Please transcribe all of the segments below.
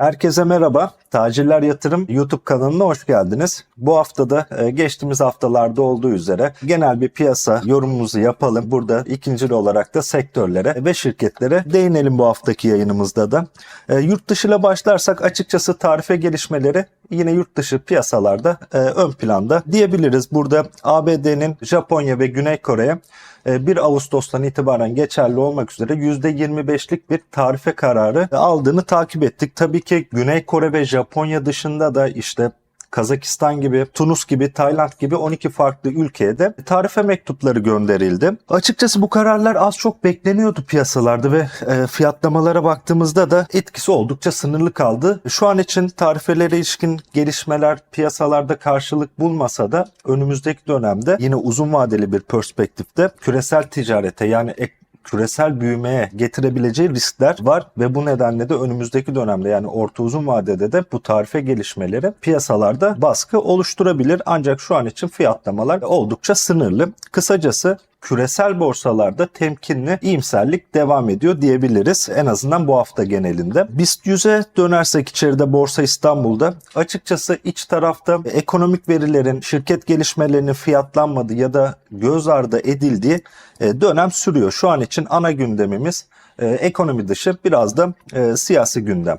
Herkese merhaba. Tacirler Yatırım YouTube kanalına hoş geldiniz. Bu haftada e, geçtiğimiz haftalarda olduğu üzere genel bir piyasa yorumumuzu yapalım. Burada ikincil olarak da sektörlere ve şirketlere değinelim bu haftaki yayınımızda da. E, Yurt dışıyla başlarsak açıkçası tarife gelişmeleri yine yurt dışı piyasalarda e, ön planda diyebiliriz. Burada ABD'nin Japonya ve Güney Kore'ye e, 1 Ağustos'tan itibaren geçerli olmak üzere %25'lik bir tarife kararı aldığını takip ettik. Tabii ki Güney Kore ve Japonya dışında da işte Kazakistan gibi, Tunus gibi, Tayland gibi 12 farklı ülkeye de tarife mektupları gönderildi. Açıkçası bu kararlar az çok bekleniyordu piyasalarda ve e, fiyatlamalara baktığımızda da etkisi oldukça sınırlı kaldı. Şu an için tarifelere ilişkin gelişmeler piyasalarda karşılık bulmasa da önümüzdeki dönemde yine uzun vadeli bir perspektifte küresel ticarete yani ek küresel büyümeye getirebileceği riskler var ve bu nedenle de önümüzdeki dönemde yani orta uzun vadede de bu tarife gelişmeleri piyasalarda baskı oluşturabilir. Ancak şu an için fiyatlamalar oldukça sınırlı. Kısacası küresel borsalarda temkinli iyimserlik devam ediyor diyebiliriz. En azından bu hafta genelinde. BIST 100'e dönersek içeride Borsa İstanbul'da açıkçası iç tarafta ekonomik verilerin, şirket gelişmelerinin fiyatlanmadığı ya da göz ardı edildiği e, dönem sürüyor. Şu an için ana gündemimiz e, ekonomi dışı biraz da e, siyasi gündem.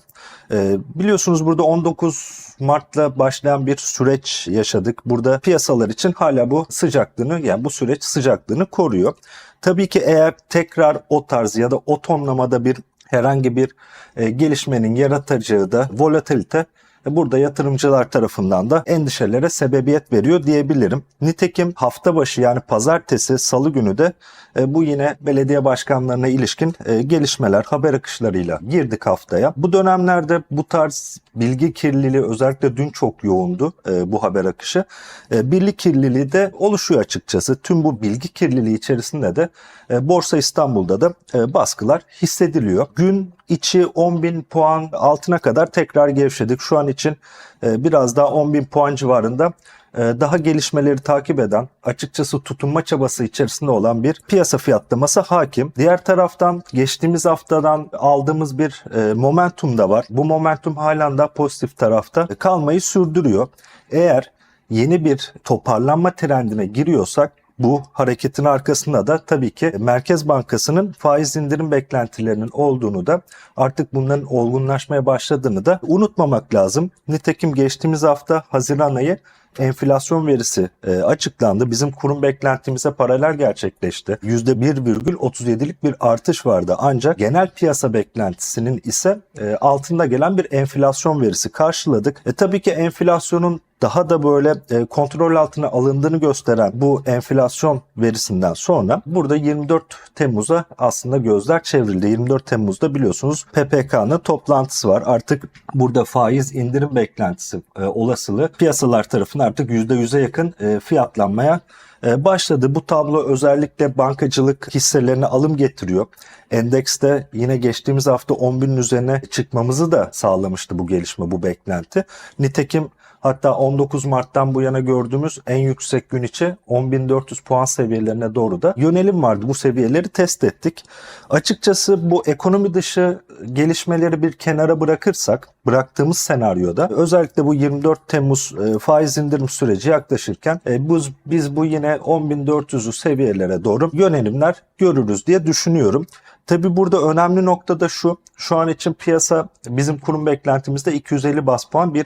E, biliyorsunuz burada 19 Mart'la başlayan bir süreç yaşadık. Burada piyasalar için hala bu sıcaklığını yani bu süreç sıcaklığını koruyor. Tabii ki eğer tekrar o tarz ya da o tonlamada bir herhangi bir e, gelişmenin yaratacağı da volatilite burada yatırımcılar tarafından da endişelere sebebiyet veriyor diyebilirim. Nitekim hafta başı yani pazartesi, salı günü de e, bu yine belediye başkanlarına ilişkin e, gelişmeler, haber akışlarıyla girdik haftaya. Bu dönemlerde bu tarz bilgi kirliliği özellikle dün çok yoğundu bu haber akışı. Birlik kirliliği de oluşuyor açıkçası. Tüm bu bilgi kirliliği içerisinde de Borsa İstanbul'da da baskılar hissediliyor. Gün içi 10 bin puan altına kadar tekrar gevşedik. Şu an için biraz daha 10 bin puan civarında daha gelişmeleri takip eden, açıkçası tutunma çabası içerisinde olan bir piyasa fiyatlaması hakim. Diğer taraftan geçtiğimiz haftadan aldığımız bir momentum da var. Bu momentum halen daha pozitif tarafta kalmayı sürdürüyor. Eğer yeni bir toparlanma trendine giriyorsak bu hareketin arkasında da tabii ki Merkez Bankası'nın faiz indirim beklentilerinin olduğunu da artık bunların olgunlaşmaya başladığını da unutmamak lazım. Nitekim geçtiğimiz hafta Haziran ayı enflasyon verisi e, açıklandı. Bizim kurum beklentimize paralel gerçekleşti. %1,37'lik bir artış vardı. Ancak genel piyasa beklentisinin ise e, altında gelen bir enflasyon verisi karşıladık. E, tabii ki enflasyonun daha da böyle e, kontrol altına alındığını gösteren bu enflasyon verisinden sonra burada 24 Temmuz'a aslında gözler çevrildi. 24 Temmuz'da biliyorsunuz PPK'nın toplantısı var. Artık burada faiz indirim beklentisi e, olasılığı piyasalar tarafından artık %100'e yakın e, fiyatlanmaya başladı. Bu tablo özellikle bankacılık hisselerine alım getiriyor. Endekste yine geçtiğimiz hafta 10 binin üzerine çıkmamızı da sağlamıştı bu gelişme, bu beklenti. Nitekim Hatta 19 Mart'tan bu yana gördüğümüz en yüksek gün içi 10.400 puan seviyelerine doğru da yönelim vardı. Bu seviyeleri test ettik. Açıkçası bu ekonomi dışı gelişmeleri bir kenara bırakırsak bıraktığımız senaryoda özellikle bu 24 Temmuz e, faiz indirim süreci yaklaşırken e, biz, biz bu yine 10.400'ü seviyelere doğru yönelimler görürüz diye düşünüyorum. Tabi burada önemli nokta da şu. Şu an için piyasa bizim kurum beklentimizde 250 bas puan bir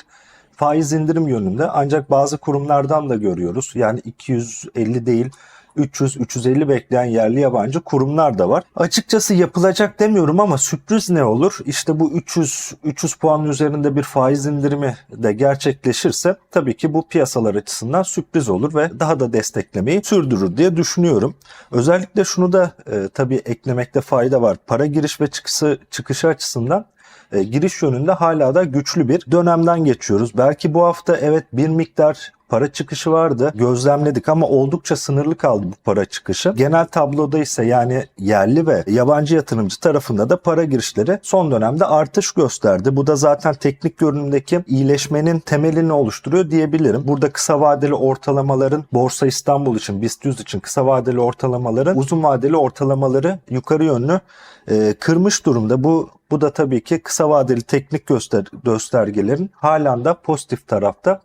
faiz indirim yönünde ancak bazı kurumlardan da görüyoruz. Yani 250 değil 300-350 bekleyen yerli yabancı kurumlar da var. Açıkçası yapılacak demiyorum ama sürpriz ne olur? İşte bu 300 300 puanın üzerinde bir faiz indirimi de gerçekleşirse tabii ki bu piyasalar açısından sürpriz olur ve daha da desteklemeyi sürdürür diye düşünüyorum. Özellikle şunu da e, tabii eklemekte fayda var. Para giriş ve çıkışı çıkışı açısından giriş yönünde hala da güçlü bir dönemden geçiyoruz. Belki bu hafta evet bir miktar para çıkışı vardı. Gözlemledik ama oldukça sınırlı kaldı bu para çıkışı. Genel tabloda ise yani yerli ve yabancı yatırımcı tarafında da para girişleri son dönemde artış gösterdi. Bu da zaten teknik görünümdeki iyileşmenin temelini oluşturuyor diyebilirim. Burada kısa vadeli ortalamaların Borsa İstanbul için, BIST 100 için kısa vadeli ortalamaların uzun vadeli ortalamaları yukarı yönlü e, kırmış durumda. Bu bu da tabii ki kısa vadeli teknik göster göstergelerin halen de pozitif tarafta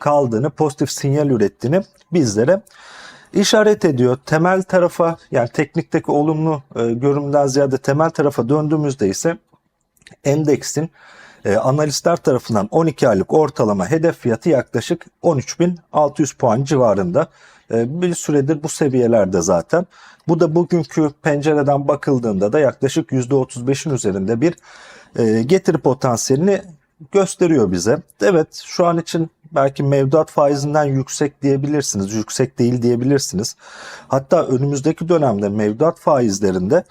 kaldığını, pozitif sinyal ürettiğini bizlere işaret ediyor. Temel tarafa yani teknikteki olumlu e, görünümden ziyade temel tarafa döndüğümüzde ise endeksin e, analistler tarafından 12 aylık ortalama hedef fiyatı yaklaşık 13.600 puan civarında. E, bir süredir bu seviyelerde zaten. Bu da bugünkü pencereden bakıldığında da yaklaşık %35'in üzerinde bir e, getiri potansiyelini gösteriyor bize. Evet şu an için belki mevduat faizinden yüksek diyebilirsiniz, yüksek değil diyebilirsiniz. Hatta önümüzdeki dönemde mevduat faizlerinde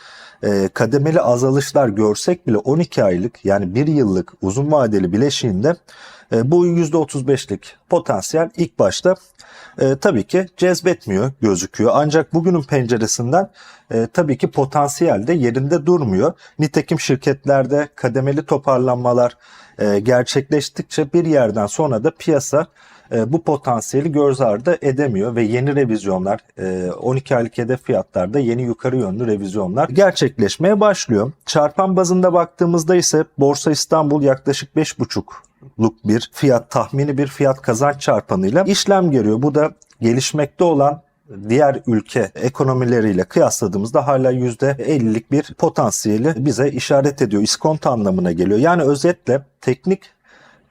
e, kademeli azalışlar görsek bile 12 aylık yani 1 yıllık uzun vadeli bileşiğinde e, bu %35'lik potansiyel ilk başta e, tabii ki cezbetmiyor gözüküyor. Ancak bugünün penceresinden e, tabii ki potansiyel de yerinde durmuyor. Nitekim şirketlerde kademeli toparlanmalar e, gerçekleştikçe bir yerden sonra da piyasa e, bu potansiyeli göz ardı edemiyor ve yeni revizyonlar e, 12 aylık hedef fiyatlarda yeni yukarı yönlü revizyonlar gerçekleşmeye başlıyor. Çarpan bazında baktığımızda ise Borsa İstanbul yaklaşık 5,5 luk bir fiyat tahmini bir fiyat kazanç çarpanıyla işlem görüyor. Bu da gelişmekte olan diğer ülke ekonomileriyle kıyasladığımızda hala %50'lik bir potansiyeli bize işaret ediyor. İskonto anlamına geliyor. Yani özetle teknik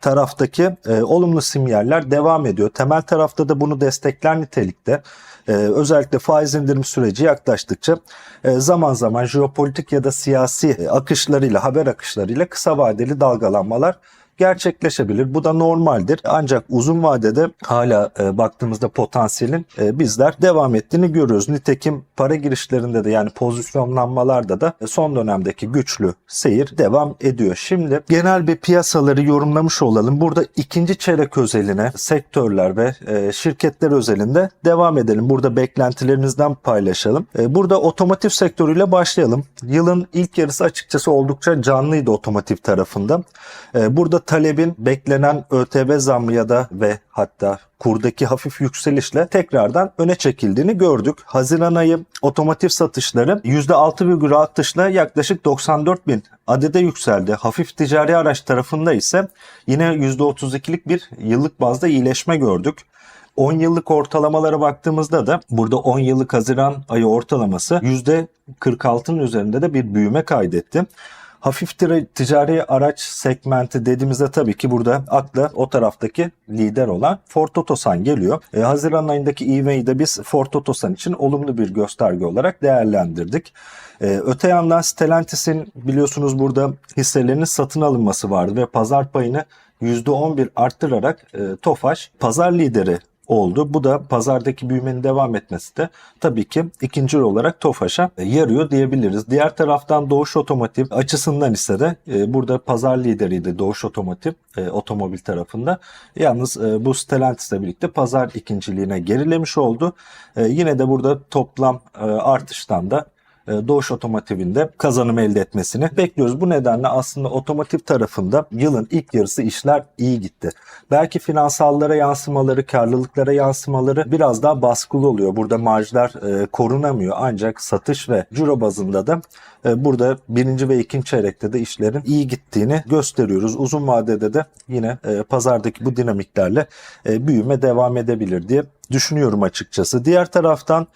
taraftaki e, olumlu sinyaller devam ediyor. Temel tarafta da bunu destekler nitelikte. E, özellikle faiz indirim süreci yaklaştıkça e, zaman zaman jeopolitik ya da siyasi e, akışlarıyla, haber akışlarıyla kısa vadeli dalgalanmalar gerçekleşebilir. Bu da normaldir. Ancak uzun vadede hala e, baktığımızda potansiyelin e, bizler devam ettiğini görüyoruz. Nitekim para girişlerinde de yani pozisyonlanmalarda da e, son dönemdeki güçlü seyir devam ediyor. Şimdi genel bir piyasaları yorumlamış olalım. Burada ikinci çeyrek özeline sektörler ve şirketler özelinde devam edelim. Burada beklentilerimizden paylaşalım. Burada otomotiv sektörüyle başlayalım. Yılın ilk yarısı açıkçası oldukça canlıydı otomotiv tarafında. Burada talebin beklenen ÖTV zammı ya da ve hatta kurdaki hafif yükselişle tekrardan öne çekildiğini gördük. Haziran ayı otomotiv satışları %6,6 artışla yaklaşık 94 bin adede yükseldi. Hafif ticari araç tarafında ise yine %32'lik bir yıllık bazda iyileşme gördük. 10 yıllık ortalamalara baktığımızda da burada 10 yıllık Haziran ayı ortalaması %46'nın üzerinde de bir büyüme kaydetti. Hafif ticari araç segmenti dediğimizde tabii ki burada akla o taraftaki lider olan Ford Otosan geliyor. E, Haziran ayındaki ivmeyi de biz Ford Otosan için olumlu bir gösterge olarak değerlendirdik. E, öte yandan Stellantis'in biliyorsunuz burada hisselerinin satın alınması vardı ve pazar payını %11 arttırarak e, Tofaş pazar lideri oldu. Bu da pazardaki büyümenin devam etmesi de tabii ki ikinci olarak Tofaş'a yarıyor diyebiliriz. Diğer taraftan Doğuş Otomotiv açısından ise de e, burada pazar lideriydi Doğuş Otomotiv e, otomobil tarafında. Yalnız e, bu Stellantis'le birlikte pazar ikinciliğine gerilemiş oldu. E, yine de burada toplam e, artıştan da e, Doğuş Otomotiv'inde kazanım elde etmesini bekliyoruz. Bu nedenle aslında otomotiv tarafında yılın ilk yarısı işler iyi gitti. Belki finansallara yansımaları, karlılıklara yansımaları biraz daha baskılı oluyor. Burada marjlar e, korunamıyor ancak satış ve ciro bazında da e, burada birinci ve ikinci çeyrekte de işlerin iyi gittiğini gösteriyoruz. Uzun vadede de yine e, pazardaki bu dinamiklerle e, büyüme devam edebilir diye düşünüyorum açıkçası. Diğer taraftan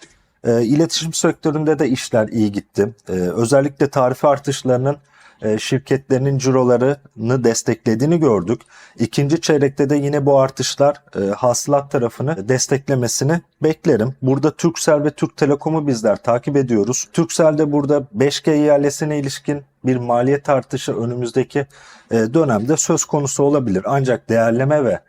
e, iletişim sektöründe de işler iyi gitti. E, özellikle tarife artışlarının e, şirketlerinin cirolarını desteklediğini gördük. İkinci çeyrekte de yine bu artışlar e, hasılat tarafını desteklemesini beklerim. Burada Turkcell ve Türk Telekom'u bizler takip ediyoruz. Turkcell'de burada 5G ihalesine ilişkin bir maliyet artışı önümüzdeki e, dönemde söz konusu olabilir. Ancak değerleme ve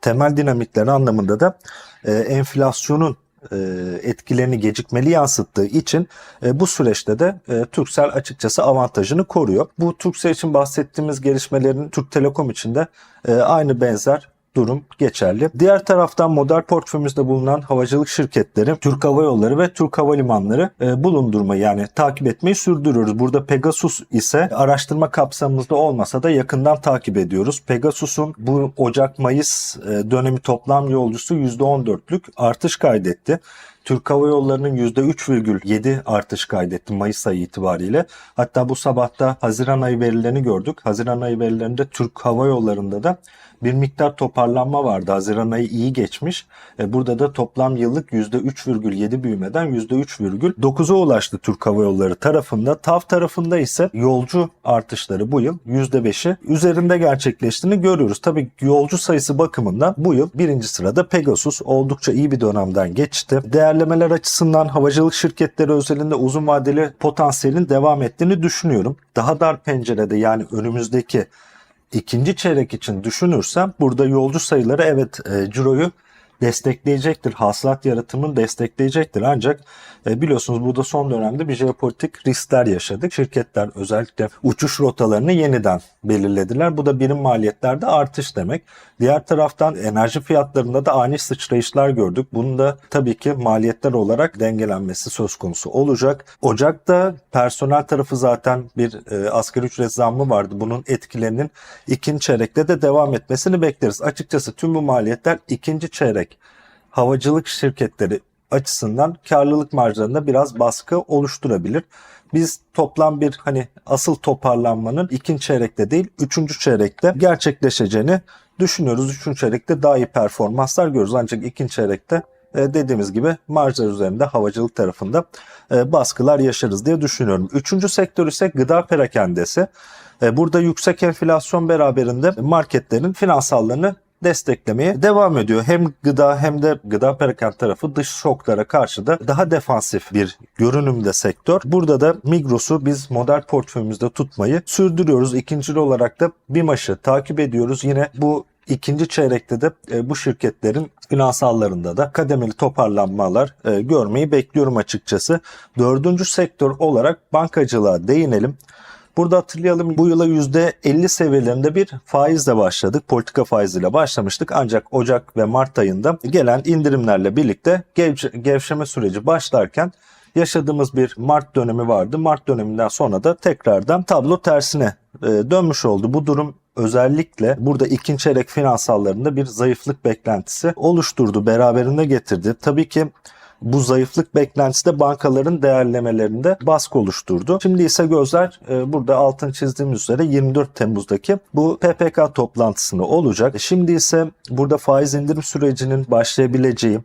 temel dinamikler anlamında da e, enflasyonun e, etkilerini gecikmeli yansıttığı için e, bu süreçte de e, Turkcell açıkçası avantajını koruyor. Bu Turkcell için bahsettiğimiz gelişmelerin Türk Telekom için de aynı benzer durum geçerli. Diğer taraftan model portföyümüzde bulunan havacılık şirketleri, Türk Hava Yolları ve Türk Hava Limanları e, bulundurmayı yani takip etmeyi sürdürüyoruz. Burada Pegasus ise araştırma kapsamımızda olmasa da yakından takip ediyoruz. Pegasus'un bu Ocak-Mayıs e, dönemi toplam yolcusu %14'lük artış kaydetti. Türk Hava Yolları'nın %3,7 artış kaydetti Mayıs ayı itibariyle. Hatta bu sabahta Haziran ayı verilerini gördük. Haziran ayı verilerinde Türk Hava Yolları'nda da bir miktar toparlanma vardı. Haziran ayı iyi geçmiş. E, Burada da toplam yıllık %3,7 büyümeden %3,9'a ulaştı Türk Hava Yolları tarafında. TAV tarafında ise yolcu artışları bu yıl %5'i üzerinde gerçekleştiğini görüyoruz. Tabii yolcu sayısı bakımından bu yıl birinci sırada Pegasus oldukça iyi bir dönemden geçti. Değerlemeler açısından havacılık şirketleri özelinde uzun vadeli potansiyelin devam ettiğini düşünüyorum. Daha dar pencerede yani önümüzdeki ikinci çeyrek için düşünürsem burada yolcu sayıları evet e, ciroyu destekleyecektir. Hasılat yaratımını destekleyecektir. Ancak e, biliyorsunuz burada son dönemde bir jeopolitik riskler yaşadık. Şirketler özellikle uçuş rotalarını yeniden belirlediler. Bu da birim maliyetlerde artış demek. Diğer taraftan enerji fiyatlarında da ani sıçrayışlar gördük. Bunun da tabii ki maliyetler olarak dengelenmesi söz konusu olacak. Ocak'ta personel tarafı zaten bir e, asgari ücret zammı vardı. Bunun etkilerinin ikinci çeyrekte de devam etmesini bekleriz. Açıkçası tüm bu maliyetler ikinci çeyrek havacılık şirketleri açısından karlılık marjlarında biraz baskı oluşturabilir. Biz toplam bir hani asıl toparlanmanın ikinci çeyrekte değil üçüncü çeyrekte gerçekleşeceğini düşünüyoruz. Üçüncü çeyrekte daha iyi performanslar görürüz. Ancak ikinci çeyrekte e, dediğimiz gibi marjlar üzerinde havacılık tarafında e, baskılar yaşarız diye düşünüyorum. Üçüncü sektör ise gıda perakendesi. E, Burada yüksek enflasyon beraberinde marketlerin finansallarını desteklemeye devam ediyor. Hem gıda hem de gıda perakende tarafı dış şoklara karşı da daha defansif bir görünümde sektör. Burada da Migros'u biz model portföyümüzde tutmayı sürdürüyoruz. İkincil olarak da BİMAŞ'ı takip ediyoruz. Yine bu ikinci çeyrekte de e, bu şirketlerin finansallarında da kademeli toparlanmalar e, görmeyi bekliyorum açıkçası. Dördüncü sektör olarak bankacılığa değinelim. Burada hatırlayalım bu yıla %50 seviyelerinde bir faizle başladık. Politika faiziyle başlamıştık. Ancak Ocak ve Mart ayında gelen indirimlerle birlikte gevşe- gevşeme süreci başlarken yaşadığımız bir Mart dönemi vardı. Mart döneminden sonra da tekrardan tablo tersine e, dönmüş oldu. Bu durum özellikle burada ikinci çeyrek finansallarında bir zayıflık beklentisi oluşturdu, beraberinde getirdi. Tabii ki bu zayıflık beklentisi de bankaların değerlemelerinde baskı oluşturdu. Şimdi ise gözler e, burada altın çizdiğimiz üzere 24 Temmuz'daki bu PPK toplantısında olacak. Şimdi ise burada faiz indirim sürecinin başlayabileceği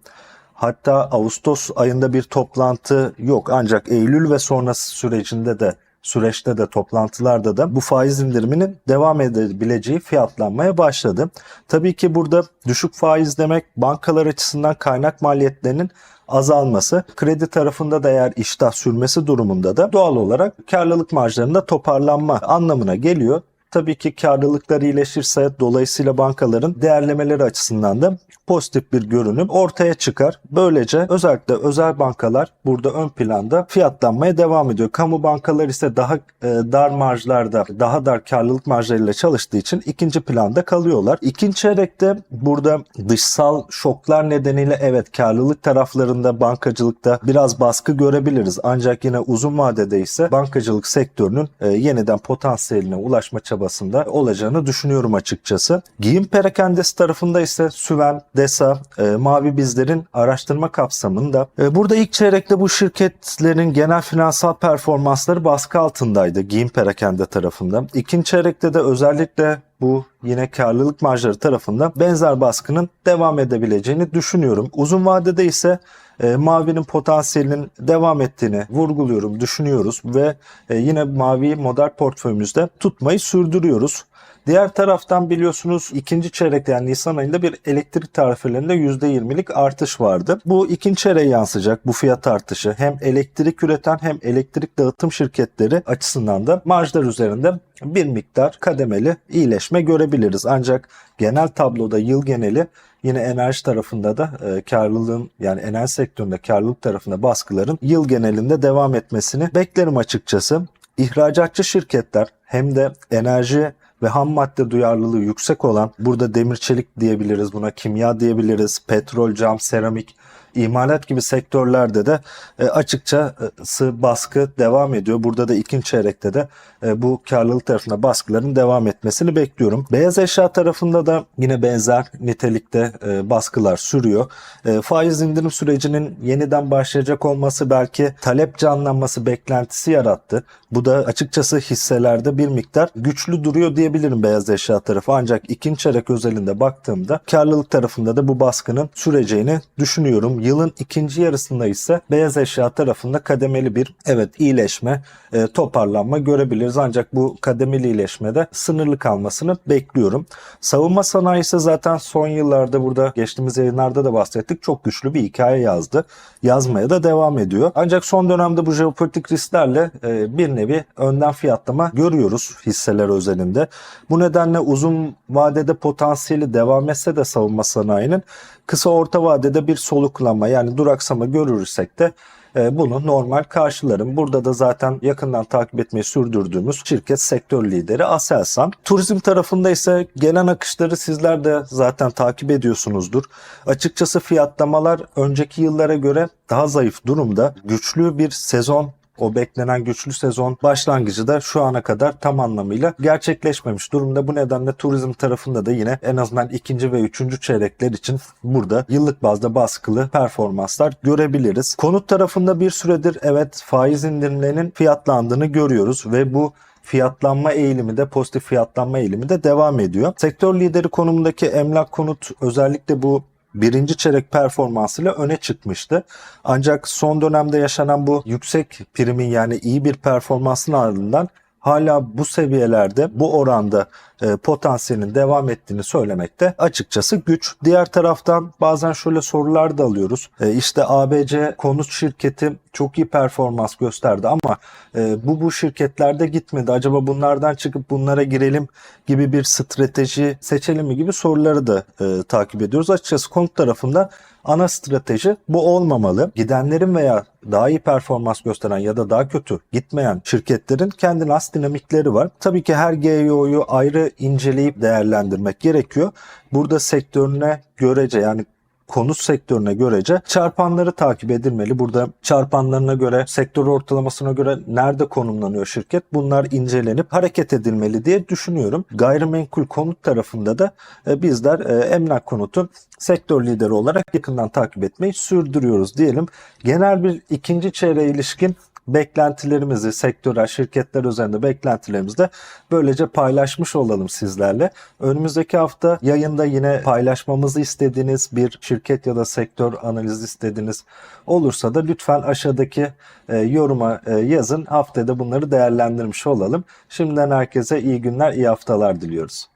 hatta Ağustos ayında bir toplantı yok ancak Eylül ve sonrası sürecinde de süreçte de toplantılarda da bu faiz indiriminin devam edebileceği fiyatlanmaya başladı. Tabii ki burada düşük faiz demek bankalar açısından kaynak maliyetlerinin azalması, kredi tarafında da eğer iştah sürmesi durumunda da doğal olarak karlılık marjlarında toparlanma anlamına geliyor. Tabii ki karlılıklar iyileşirse dolayısıyla bankaların değerlemeleri açısından da pozitif bir görünüm ortaya çıkar. Böylece özellikle özel bankalar burada ön planda fiyatlanmaya devam ediyor. Kamu bankalar ise daha e, dar marjlarda, daha dar karlılık marjlarıyla çalıştığı için ikinci planda kalıyorlar. İkinci çeyrekte burada dışsal şoklar nedeniyle evet karlılık taraflarında bankacılıkta biraz baskı görebiliriz. Ancak yine uzun vadede ise bankacılık sektörünün e, yeniden potansiyeline ulaşma çabasında olacağını düşünüyorum açıkçası. Giyim perakendesi tarafında ise Süven, DESA, e, Mavi Bizler'in araştırma kapsamında e, burada ilk çeyrekte bu şirketlerin genel finansal performansları baskı altındaydı giyim perakende tarafında. İkinci çeyrekte de özellikle bu yine karlılık marjları tarafında benzer baskının devam edebileceğini düşünüyorum. Uzun vadede ise e, Mavi'nin potansiyelinin devam ettiğini vurguluyorum, düşünüyoruz ve e, yine Mavi'yi model portföyümüzde tutmayı sürdürüyoruz. Diğer taraftan biliyorsunuz ikinci çeyrekte yani Nisan ayında bir elektrik tarifelerinde %20'lik artış vardı. Bu ikinci çeyreğe yansıyacak bu fiyat artışı hem elektrik üreten hem elektrik dağıtım şirketleri açısından da marjlar üzerinde bir miktar kademeli iyileşme görebiliriz. Ancak genel tabloda yıl geneli yine enerji tarafında da e, karlılığın yani enerji sektöründe karlılık tarafında baskıların yıl genelinde devam etmesini beklerim açıkçası. İhracatçı şirketler hem de enerji ve ham madde duyarlılığı yüksek olan burada demir çelik diyebiliriz buna kimya diyebiliriz petrol cam seramik imalat gibi sektörlerde de e, açıkçası baskı devam ediyor. Burada da ikinci çeyrekte de e, bu karlılık tarafında baskıların devam etmesini bekliyorum. Beyaz eşya tarafında da yine benzer nitelikte e, baskılar sürüyor. E, faiz indirim sürecinin yeniden başlayacak olması belki talep canlanması beklentisi yarattı. Bu da açıkçası hisselerde bir miktar güçlü duruyor diyebilirim beyaz eşya tarafı. Ancak ikinci çeyrek özelinde baktığımda karlılık tarafında da bu baskının süreceğini düşünüyorum. Yılın ikinci yarısında ise beyaz eşya tarafında kademeli bir evet iyileşme, e, toparlanma görebiliriz. Ancak bu kademeli iyileşmede sınırlı kalmasını bekliyorum. Savunma sanayisi zaten son yıllarda burada geçtiğimiz yayınlarda da bahsettik. Çok güçlü bir hikaye yazdı. Yazmaya da devam ediyor. Ancak son dönemde bu jeopolitik risklerle e, bir nevi önden fiyatlama görüyoruz hisseler özelinde. Bu nedenle uzun vadede potansiyeli devam etse de savunma sanayinin kısa orta vadede bir soluklanma yani duraksama görürsek de e, bunu normal karşılarım. Burada da zaten yakından takip etmeyi sürdürdüğümüz şirket sektör lideri Aselsan. Turizm tarafında ise gelen akışları sizler de zaten takip ediyorsunuzdur. Açıkçası fiyatlamalar önceki yıllara göre daha zayıf durumda. Güçlü bir sezon o beklenen güçlü sezon başlangıcı da şu ana kadar tam anlamıyla gerçekleşmemiş durumda. Bu nedenle turizm tarafında da yine en azından ikinci ve üçüncü çeyrekler için burada yıllık bazda baskılı performanslar görebiliriz. Konut tarafında bir süredir evet faiz indirimlerinin fiyatlandığını görüyoruz ve bu fiyatlanma eğilimi de pozitif fiyatlanma eğilimi de devam ediyor. Sektör lideri konumundaki emlak konut özellikle bu birinci çeyrek performansıyla öne çıkmıştı. Ancak son dönemde yaşanan bu yüksek primin yani iyi bir performansın ardından hala bu seviyelerde bu oranda e, potansiyelin devam ettiğini söylemekte açıkçası güç. Diğer taraftan bazen şöyle sorular da alıyoruz. E, işte ABC konut şirketi çok iyi performans gösterdi ama e, bu bu şirketlerde gitmedi. Acaba bunlardan çıkıp bunlara girelim gibi bir strateji seçelim mi gibi soruları da e, takip ediyoruz. Açıkçası konut tarafında ana strateji bu olmamalı. Gidenlerin veya daha iyi performans gösteren ya da daha kötü gitmeyen şirketlerin kendine has dinamikleri var. Tabii ki her GEO'yu ayrı inceleyip değerlendirmek gerekiyor. Burada sektörüne görece yani konut sektörüne görece çarpanları takip edilmeli. Burada çarpanlarına göre, sektör ortalamasına göre nerede konumlanıyor şirket bunlar incelenip hareket edilmeli diye düşünüyorum. Gayrimenkul konut tarafında da e, bizler e, emlak konutu sektör lideri olarak yakından takip etmeyi sürdürüyoruz diyelim. Genel bir ikinci çeyreğe ilişkin beklentilerimizi sektörel şirketler üzerinde beklentilerimizi de böylece paylaşmış olalım sizlerle. Önümüzdeki hafta yayında yine paylaşmamızı istediğiniz bir şirket ya da sektör analizi istediğiniz olursa da lütfen aşağıdaki e, yoruma e, yazın. Haftada bunları değerlendirmiş olalım. Şimdiden herkese iyi günler, iyi haftalar diliyoruz.